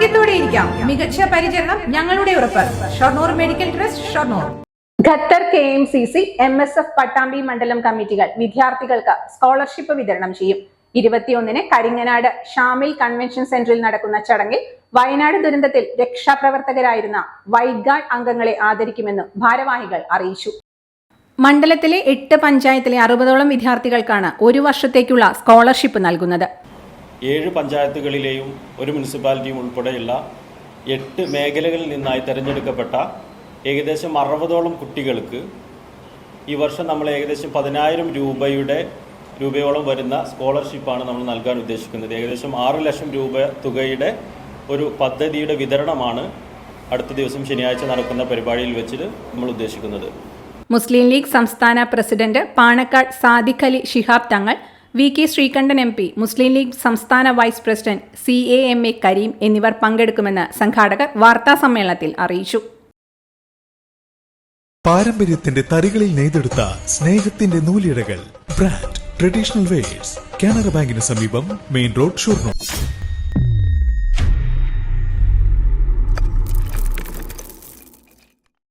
ആരോഗ്യത്തോടെ ഇരിക്കാം. മികച്ച പരിചരണം ഞങ്ങളുടെ ഉറപ്പ്. Shoranur medical trust Shoranur. Qatar K M C C M S F Pattambi മണ്ഡലം കമ്മിറ്റികൾ വിദ്യാർത്ഥികൾക്ക് സ്കോളർഷിപ്പ് വിതരണം ചെയ്യും. ഇരുപത്തിയൊന്നിന് കരിങ്ങനാട് ഷാമിൽ കൺവെൻഷൻ സെന്ററിൽ നടക്കുന്ന ചടങ്ങിൽ വയനാട് ദുരന്തത്തിൽ രക്ഷാപ്രവർത്തകരായിരുന്ന വൈറ്റ് ഗാർഡ് അംഗങ്ങളെ ആദരിക്കുമെന്ന് ഭാരവാഹികൾ അറിയിച്ചു. മണ്ഡലത്തിലെ എട്ട് പഞ്ചായത്തിലെ അറുപതോളം വിദ്യാർത്ഥികൾക്കാണ് ഒരു വർഷത്തേക്കുള്ള സ്കോളർഷിപ്പ് നൽകുന്നത്. ഏഴ് പഞ്ചായത്തുകളിലെയും ഒരു മുനിസിപ്പാലിറ്റിയും ഉൾപ്പെടെയുള്ള എട്ട് മേഖലകളിൽ നിന്നായി തിരഞ്ഞെടുക്കപ്പെട്ട ഏകദേശം അറുപതോളം കുട്ടികൾക്ക് ഈ വർഷം നമ്മൾ ഏകദേശം പതിനായിരം രൂപയുടെ രൂപയോളം വരുന്ന സ്കോളർഷിപ്പാണ് നമ്മൾ നൽകാൻ ഉദ്ദേശിക്കുന്നത്. ഏകദേശം ആറ് ലക്ഷം രൂപ തുകയുടെ ഒരു പദ്ധതിയുടെ വിതരണമാണ് അടുത്ത ദിവസം ശനിയാഴ്ച നടക്കുന്ന പരിപാടിയിൽ വെച്ചിട്ട് നമ്മൾ ഉദ്ദേശിക്കുന്നത്. മുസ്ലിം ലീഗ് സംസ്ഥാന president Panakkad Sadiqali Shihab Thangal V K Sreekandan M P Muslim League സംസ്ഥാന vice president C A M A Kareem എന്നിവർ പങ്കെടുക്കുമെന്ന് സംഘാടകർ വാർത്താസമ്മേളനത്തിൽ അറിയിച്ചു. പാരമ്പര്യത്തിന്റെ തറികളിൽ നെയ്തെടുത്ത സ്നേഹത്തിന്റെ നൂലിഴകൾ ബ്രാൻഡ് ട്രഡീഷണൽ വെയേഴ്സ് കാനറ ബാങ്കിന് സമീപം മെയിൻ റോഡ് ഷൊർണൂർ.